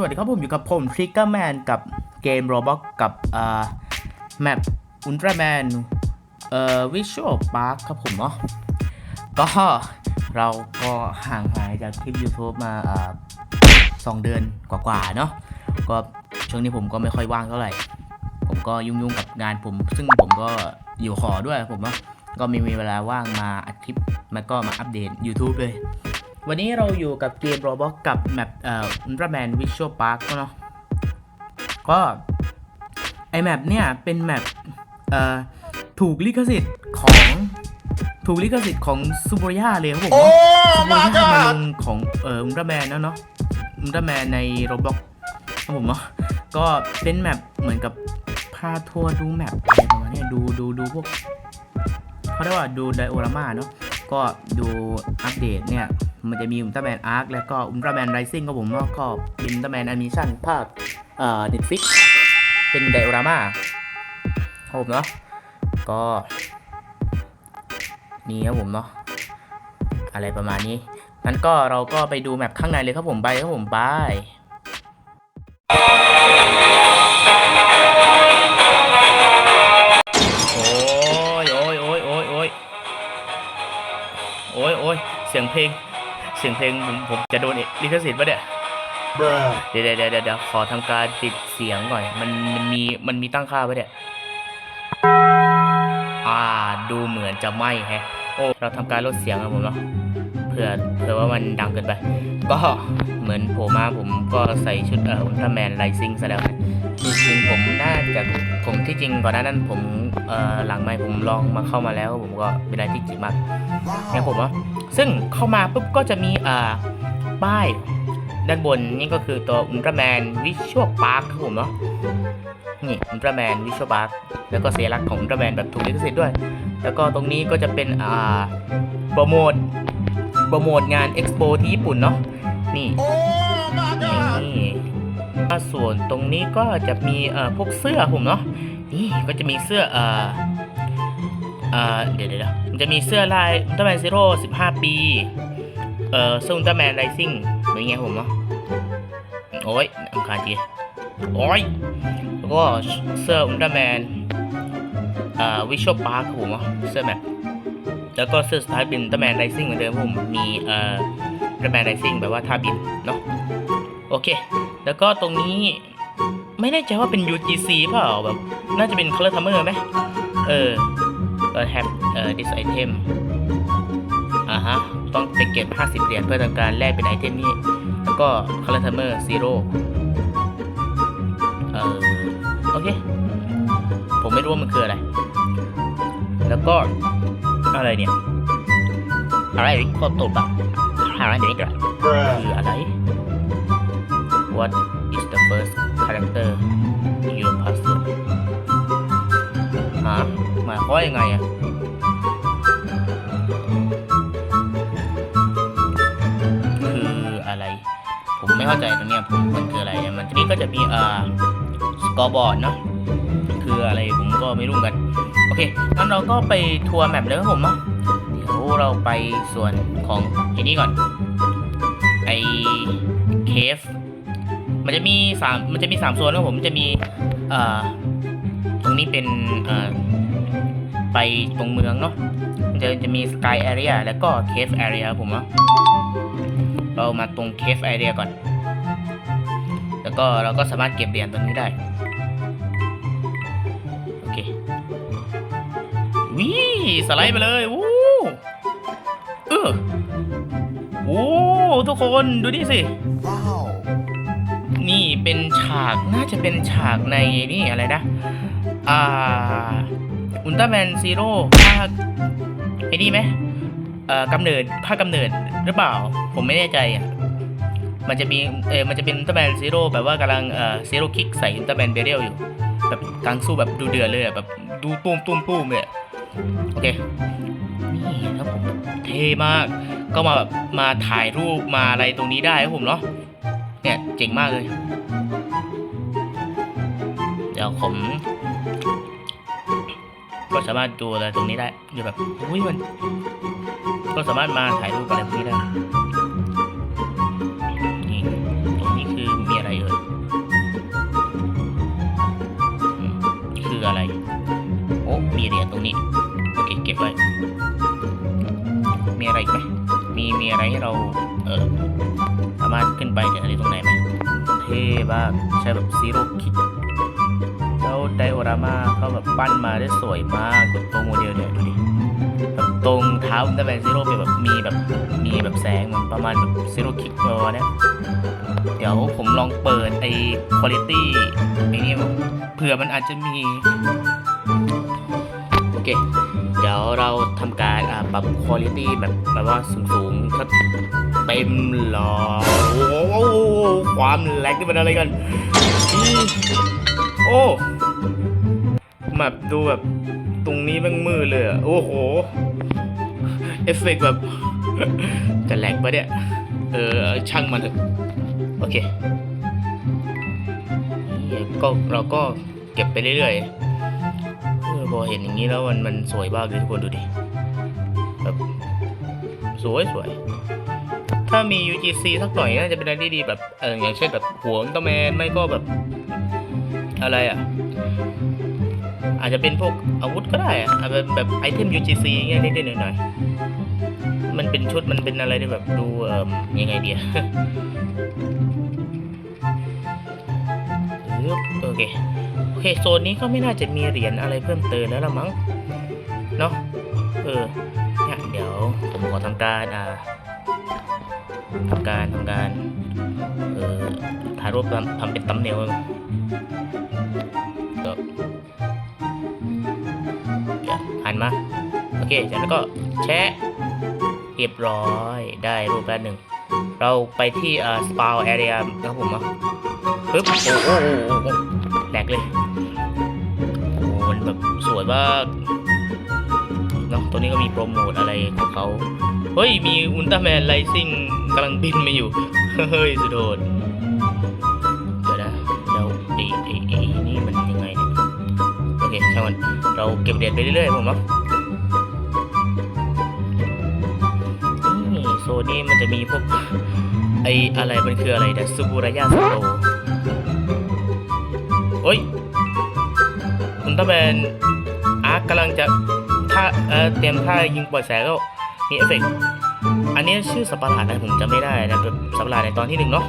สวัสดีครับผมอยู่กับผม Triggerman กับเกม Roblox กับอ่าแมป Ultraman เอ่อ Visual Park ครับผมเนาะก็เราก็ห่างหายจากคลิป YouTube มาอ่าสองเดือนกว่าๆเนาะก็ช่วงนี้ผมก็ไม่ค่อยว่างเท่าไหร่ ผมก็ยุ่งๆกับงานผม ซึ่งผมก็อยู่ขอด้วยผมเนาะก็ไม่มีเวลาว่างมาอัดคลิปแล้วก็มาอัปเดต YouTube เลย วันนี้เราอยู่กับเกม Roblox กับแมปเอ่อ Ultraman Visual Park เนาะก็ ไอแมปเนี่ย เป็นแมปเอ่อถูกลิขสิทธิ์ของถูกลิขสิทธิ์ของซูโบย่าเลยครับผม Oh ซูโบ my ย่ามาล god! งของเอ่อ Ultraman แล้วเนาะ Ultraman ใน Roblox ครับผมเนาะก็เป็นแมปเหมือนกับพาทัวร์ดูแมปอะไรประมาณเนี้ยดูดูดูพวกเขาเรียกว่าดูไดโอรามาเนาะ ก็ดูอัปเดตเนี่ย มันจะมีอุลตร้าแมนอาร์คแล้วก็อุลตร้าแมนไรซิ่งก็ผมว่าก็อุลตร้าแมนแอนิเมชันภาคเอ่อเน็ตฟิกเป็นไดโอรามาครับผมเนาะก็นี่ครับผมเนาะอะไรประมาณนี้งั้นก็เราก็ไปดูแมปข้างในเลยครับผมไปครับผมไปโเสียงเพลง เสียงเพลงผมผมจะโดนลิขสิทธิ์ปะเนี่ย Bruh. เดี๋ยวเดี๋ยวเดี๋ยวเดี๋ยวขอทำการปิดเสียงก่อนมันมันมีมันมีตั้งค่าปะเนี่ยอ่าดูเหมือนจะไม่แฮะโอ้เราทำการลดเสียงครับผมเนาะเผื่อเผื่อว่ามันดังเกินไป ก็เหมือนผมมาผมก็ใส่ชุดเอ่ออุลตร้าแมนไลซิงซะแล้วนะจริงๆผมน่าจะผมที่จริงก่อนหน้านั้นผมเอ่อ หลังไม่ผมลองมาเข้ามาแล้วผมก็เป็นอะไรที่จริงมากนะครับผมเนาะซึ่งเข้ามาปุ๊บก็จะมีอ่าป้ายด้านบนนี่ก็คือตัวอุลตร้าแมนวิชวลพาร์คครับผมเนาะนี่อุลตร้าแมนวิชวลพาร์คแล้วก็สัญลักษณ์ของอุลตร้าแมนแบบถูกลิขสิทธิ์ด้วย แล้วก็ตรงนี้ก็จะเป็นอ่าโปรโมทโปรโมทงานเอ็กซ์โปที่ญี่ปุ่นเนาะนี่ Oh my god! นี่ส่วนตรงนี้ก็จะมีเอ่อพวกเสื้อผมเนาะ นี่ก็จะมีเสื้อเอ่อเอ่อเดี๋ยวเดี๋ยวมันจะมีเสื้อลายอุลตร้าแมนซีโร่สิบห้าปี เอ่อเสื้ออุลตร้าแมนไรซิ่งอย่างเงี้ยผมเนาะโอ้ยอำคาญทีโอ้ยแล้วก็เสื้ออุลตร้าแมนเอ่อวิชวลพาร์คครับผมเนาะเสื้อแบบแล้วก็เสื้อสไตล์เป็นอุลตร้าแมนไรซิ่งเหมือนเดิมผมมีเอ่ออุลตร้าแมนไรซิ่งแบบว่าท่าบินเนาะโอเค แล้วก็ตรงนี้ ไม่แน่ใจว่าเป็น UGC เปล่าแบบ น่าจะเป็น Color Timer ไหมเออเออ have เอ่อ this item อ่าฮะ ต้องไปเก็บ 50 เหรียญเพื่อทำการแลกเป็นไอเทมนี้ แล้วก็ Color Timer Zero เออโอเค ผมไม่รู้ว่ามันคืออะไร แล้วก็ อะไรเนี่ย อะไรนี่โคตรตบอะอะไรเด็กอะ Bruh. คืออะไร What ควายังไงอะคืออะไร ผมไม่เข้าใจตรงเนี้ยผมมันคืออะไรอะมันทีนี้ก็จะมีอ่าสกอร์บอร์ดเนาะคืออะไรผมก็ไม่รู้เหมือนกัน โอเคงั้นเราก็ไปทัวร์แมปเลยครับผมเนาะเดี๋ยวเราไปส่วนของไอ้นี้ก่อนไอเคฟมันจะมีสามมันจะมีสามส่วนนะผมมันจะมีเอ่อตรงนี้เป็นเอ่อ ไปตรงเมืองเนาะจะจะมีสกายแอเรียแล้วก็เคฟแอเรียผมเนาะเรามาตรงเคฟแอเรียก่อน แล้วก็เราก็สามารถเก็บเหรียญตรงนี้ได้ โอเควิสไลด์ไปเลยวู้เออโอ้ทุกคนดูนี่สินี่เป็นฉากน่าจะเป็นฉากในนี่อะไรนะ อ่า อุลตร้าแมนซีโร่ภาคไอ้นี่ไหมเอ่อกำเนิดภาคกำเนิดหรือเปล่า ผมไม่แน่ใจอะมันจะมีเออมันจะเป็นอุลตร้าแมนซีโร่แบบว่ากำลังเอ่อซีโร่คิกใส่อุลตร้าแมนเบเรียลอยู่ แบบกลางสู้แบบดูเดือดเลยอะแบบดูตุ้มตุ้มตุ้มเลยโอเคนี่ครับผมเท่มาก ก็มาแบบมาถ่ายรูปมาอะไรตรงนี้ได้ครับผมเนาะเนี่ยเจ๋งมากเลย เดี๋ยวผม ก็สามารถดูอะไรตรงนี้ได้ดูแบบอุ้ยมัน ก็สามารถมาถ่ายรูปอะไรพวกนี้ได้นี่ตรงนี้คือมีอะไรเอ่ยคืออะไรโอ้มีเหรียญตรงนี้โอเคเก็บไว้มีอะไรไหมมีมีอะไรให้เราเออสามารถขึ้นไปแต่อะไตรงไหนไหมเท่มากใช้แบบซีโร่คิด ไดโอรามาเขาแบบปั้นมาได้สวยมากกดตัวโมเดลเนี่ยดูดิแบบตรงเท้าแต่แบนซีโร่เป็นแบบมีแบบมีแบบแสงมันประมาณแบบซีโร่คิดระมาณเนี้ยเดี๋ยวผมลองเปิดไอ้คุณภาพไอ้นี่เผื่อมันอาจจะมี โอเค เดี๋ยวเราทำการอ่าปรับคุณภาพแบบแบบว่าสูงๆสักเต็มหลอโอ้โหความแหลกนี่มันอะไรกัน โอ้ แบบดูแบบตรงนี้แม่งมืดเลยอะโอ้โห เอฟเฟกต์แบบ จะแหลกปะเนี่ย เออ ช่างมันเถอะ โอเคก็เราก็เก็บไปเรื่อยๆเออพอเห็นอย่างนี้แล้วมันมันสวยมากเลยทุกคนดูดิแบบสวยสวยถ้ามี UGC สักหน่อยน่าจะเป็นอะไรที่ดีแบบเอออย่างเช่นแบบหัวตร้าแมนไม่ก็แบบ อะไรอะ อาจจะเป็นพวกอาวุธก็ได้อะอาจจะแบบไอเทม UGC เงี้ยนิดๆหน่อยๆ มันเป็นชุดมันเป็นอะไรที่แบบดูเอ่อยังไงเดียโอเคโอเคโซนนี้ก็ไม่น่าจะมีเหรียญอะไรเพิ่มเติมแล้วละมั้งเนาะเออเนี่ยเดี๋ยวผมขอทำการอ่าทำการทำการเอ่อถ่ายรูปทำเป็นตัมเนลก็ เคจากนั้นก็แชะเรียบร้อยได้รูปแล้วหนึ่ง เราไปที่อ่าสปาวแอเรียนะครับผมเนาะปึ๊บโอ้โหแหลกเลยโอ้มันแบบสวยมากเนาะตัวนี้ก็มีโปรโมทอะไรของเขาเฮ้ย มีอุลตร้าแมนไลซิ่งกำลังบินมาอยู่ เฮ้ย สุดโหดเดี๋ยวนะแล้วไอ้ไอ้นี่มันยังไงเนี่ยโอเคช่างมันเราเก็บเหรียญไปเรื่อยๆผมเนาะ นี่โซนนี้มันจะมีพวกไออะไรมันคืออะไรนะซูบูรายาสโตโอ้ยอุลตร้าแมนอาร์กำลังจะท่าเออเตรียมท่ายิงปล่อยแสงแล้วมีเอฟเฟกต์อันนี้ชื่อสัปะหลาดนะผมจำไม่ได้นะเป็นสัปะหลาดในตอนที่หนึ่งเนาะ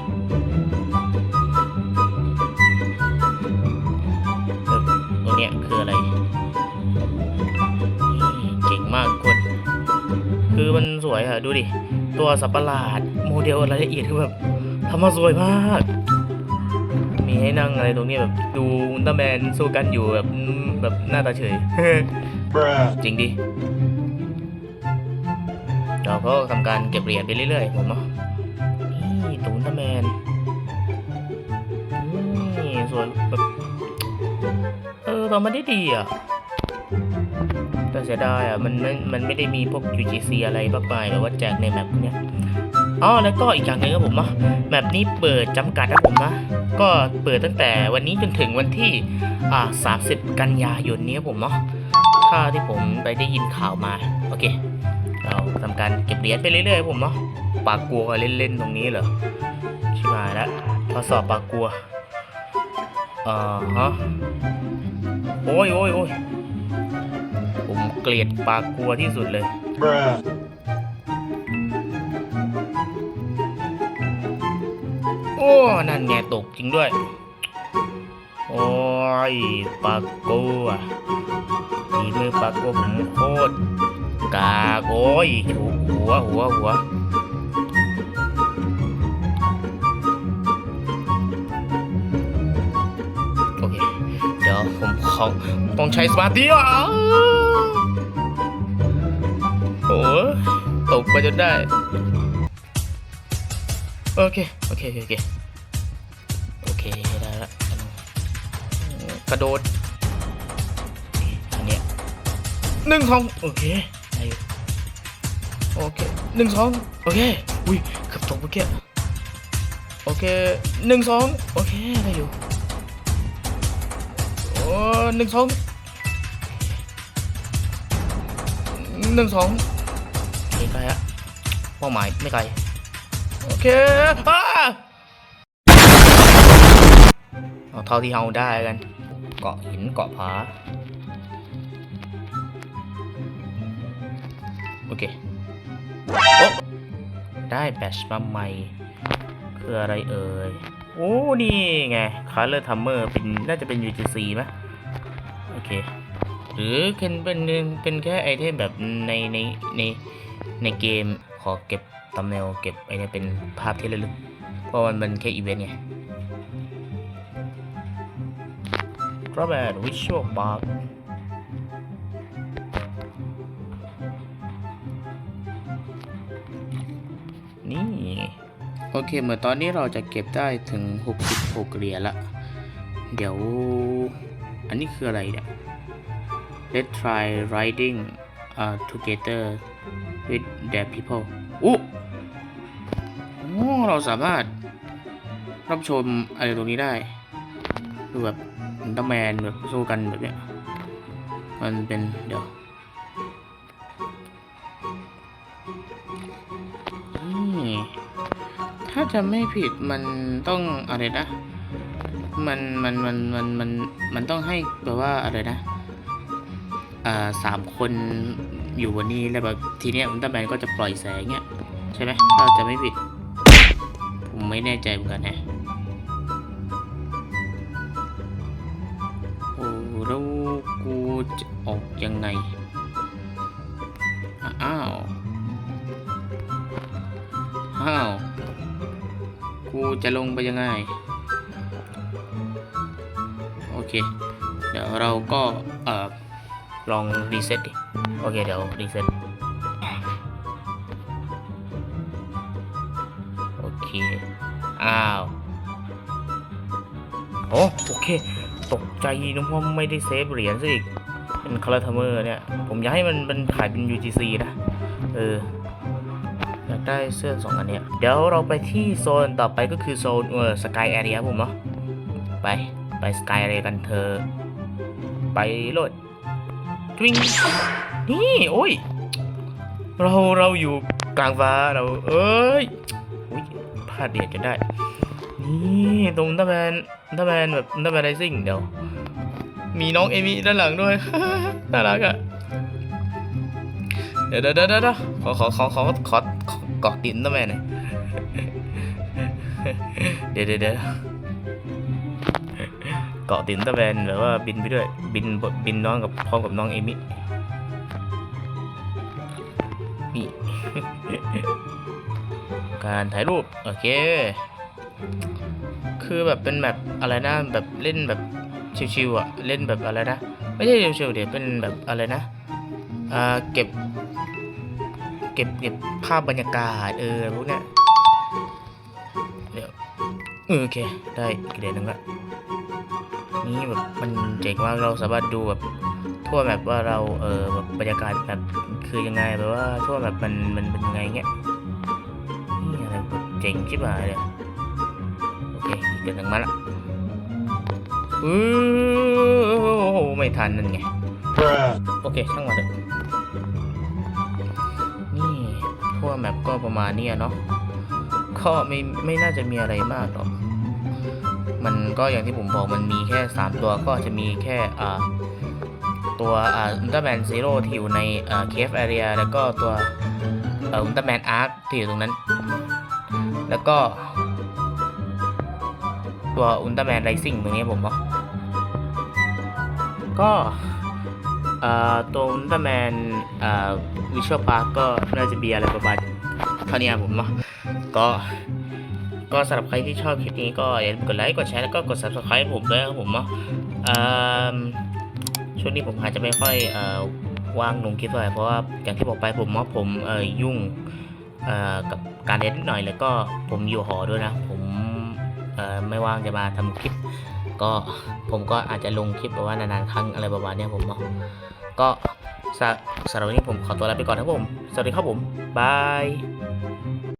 ตัวเนี้ยคืออะไรเก่งมากคน คือมันสวยอะดูดิ ตัวสัตว์ประหลาด โมเดลรายละเอียดคือแบบทำมาสวยมาก มีให้นั่งอะไรตรงนี้แบบดูอุลตร้าแมนสู้กันอยู่แบบอืมแบบหน้าตาเฉย bruh, จริงดิเราก็ทำการเก็บเหรียญไปเรื่อยๆผมเนาะนี่ตูนตร้าแมนนี่สวยแบบเออทำมาได้ดีอะแต่เสียดายอะมันมันมันไม่ได้มีพวก UGC อะไรมากมายแบบว่าแจกในแมปเนี้ยอ๋อแล้วก็อีกอย่างหนึ่งครับผมเนาะแมปนี้เปิดจำกัดนะผมนะก็เปิดตั้งแต่วันนี้จนถึงวันที่อ่า30กันยายนนี้ครับผมเนาะถ้าที่ผมไปได้ยินข่าวมาโอเค เราทำการเก็บเหรียญไปเรื่อยๆผมเนาะปากกลัวเล่นๆตรงนี้เหรอชิบหายแล้วทดสอบปากกลัวอ่าฮะโอ้ยโอ้ยโอ้ย ผมเกลียดปลากลัวที่สุดเลย โอ้ นั่นไงตกจริงด้วย โอ้ยปลากกูอะทีมือปลากกูผมโคตรกากโอ้ยถูกหัวหัวหัวโอเค เดี๋ยวผมขอต้องใช้สมาธิอะ โอ้ตกไปจนได้ โอเค โอเค โอเค โอเค ได้ละกระโดด อันเนี้ยหนึ่งสองโอเคได้อยู่โอเคหนึ่งสองโอเค อุ้ยเกือบตกเมื่อกี้โอเคหนึ่งสองโอเค ได้อยู่โอ้หนึ่งสองหนึ่งสอง เป้าหมายไม่ไกล โอเคอ้าเอาเท่าที่เราได้กัน เกาะหินเกาะผา โอเค โอ้ได้แบชมาใหม่ คืออะไรเอ่ย โอ้ นี่ไงคาร์เลอร์ทัมเมอร์เป็นน่าจะเป็น UGC ไหมโอเค หรือเป็นเป็นเป็นแค่ไอเทมแบบในในในในเกม ขอเก็บตำเนลเก็บไอเนี่ยเป็นภาพที่ระลึก เพราะมันเป็นแค่อีเวนต์ไงกระแบบวิชวลปาร์คนี่ โอเค เหมือนตอนนี้เราจะเก็บได้ถึง 66เหรียญละ เดี๋ยว อันนี้คืออะไรเนี่ย Let's try riding uh, together with their people อู้เราสามารถรับชมอะไรตรงนี้ได้ดูแบบอุลตร้าแมนแบบสู้กันแบบเนี้ยมันเป็นเดี๋ยวนี่ถ้าจะไม่ผิดมันต้องอะไรนะ มันมันมันมันมันมันต้องให้แบบว่าอะไรนะอ่าสามคน อยู่บนนี้แล้วแบบทีเนี้ยอุลตร้าแมนก็จะปล่อยแสงเงี้ยใช่ไหมถ้าจะไม่ผิด ผมไม่แน่ใจเหมือนกันนะโอ้แล้วกูจะออกยังไงอ้าวอ้าวกูจะลงไปยังไงโอเค เดี๋ยวเราก็เอ่อลองรีเซ็ตดิ โอเค เดี๋ยวรีเซ็ตโอเค อ้าวโอ้โอเค ตกใจนึกว่าไม่ได้เซฟเหรียญซะอีก เป็นคาราทเมอร์เนี่ย ผมอยากให้มันมันขายเป็น UGC นะ เอออยากได้เสื้อสองอันเนี้ย เดี๋ยวเราไปที่โซนต่อไปก็คือโซนเออสกายแอเรียผมเนาะ ไป ไปสกายแอเรียกันเธอะไปโลด ทวิงนี่โอ้ย เราเราอยู่กลางฟ้าเรา เอ้ยอุ้ยพลาดเดียดจนได้ นี่ตรงตร้าแมนตร้าแมนแบบตร้าแมนไรซิ่งเดี๋ยว มีน้องเอมี่ด้านหลังด้วย น่ารักอะ เดี๋ยวเดี๋ยวเดี๋ยวเดี๋ยวขอขอขอขอขอขอเกาะติดอุลตร้าแมนหน่อยเดี๋ยวเดี๋ยว เกาะติดอุลตร้าแมนแบบว่าบินไปด้วยบินบินน้องกับพร้อมกับน้องเอมี่นี่ การถ่ายรูป โอเค คือแบบเป็นแบบอะไรนะแบบเล่นแบบชิวๆอะ เล่นแบบอะไรนะ ไม่ใช่ชิวๆเดี๋ยวเป็นแบบอะไรนะอ่าเก็บ เก็บเก็บภาพบรรยากาศเออพวกเนี้ยเดี๋ยวโอเค ได้อีกเดือนหนึงละ นี่แบบมันเจ๋งมากเราสามารถดูแบบทั่วแบบว่าเราเออแบบบรรยากาศแบบคือยังไงแบบว่าทั่วแบบมันมันเป็นยังไงเงี้ยนี่อะไรแบบเจ๋งชิบหายเลยโอเคเดี๋ยวหนึ่งมาละอือไม่ทันนั่นไงโอเคช่างมาเถอะนี่ทั่วแมปก็ประมาณนี้เนาะก็ไม่ไม่น่าจะมีอะไรมากหรอก มันก็อย่างที่ผมบอกมันมีแค่ 3 ตัวก็จะมีแค่ตัวอุลตร้าแมนซีโร่ที่อยู่ในเคฟแอเรียแล้วก็ตัวอุลตร้าแมนอาร์คที่อยู่ตรงนั้น แล้วก็ ตัวอุลตร้าแมนไรซิ่งตรงนี้ผมเนาะก็ตัวอุลตร้าแมนวิชวลพาร์ก็น่าจะมีอะไรประมาณเท่านี้ผมเนาะก็ ก็สำหรับใครที่ชอบคลิปนี้ก็อย่าลืมกดไลค์กดแชร์แล้วก็กด subscribe ผมด้วยครับผมเนาะช่วงนี้ผมอาจจะไม่ค่อยอว่างลงคลิปเท่าไหร่เพราะว่าอย่างที่บอกไปผมว่าผมยุ่งกับการเรียนนิดหน่อยแล้วก็ผมอยู่หอด้วยนะผมไม่ว่างจะมาทำคลิป ก็ผมก็อาจจะลงคลิปแบบว่านานๆครั้งอะไรประมาณนี้ผมเนาะก็สำสำหรับวันนี้ผมขอตัวลาไปก่อนครับผม สวัสดีครับผม บาย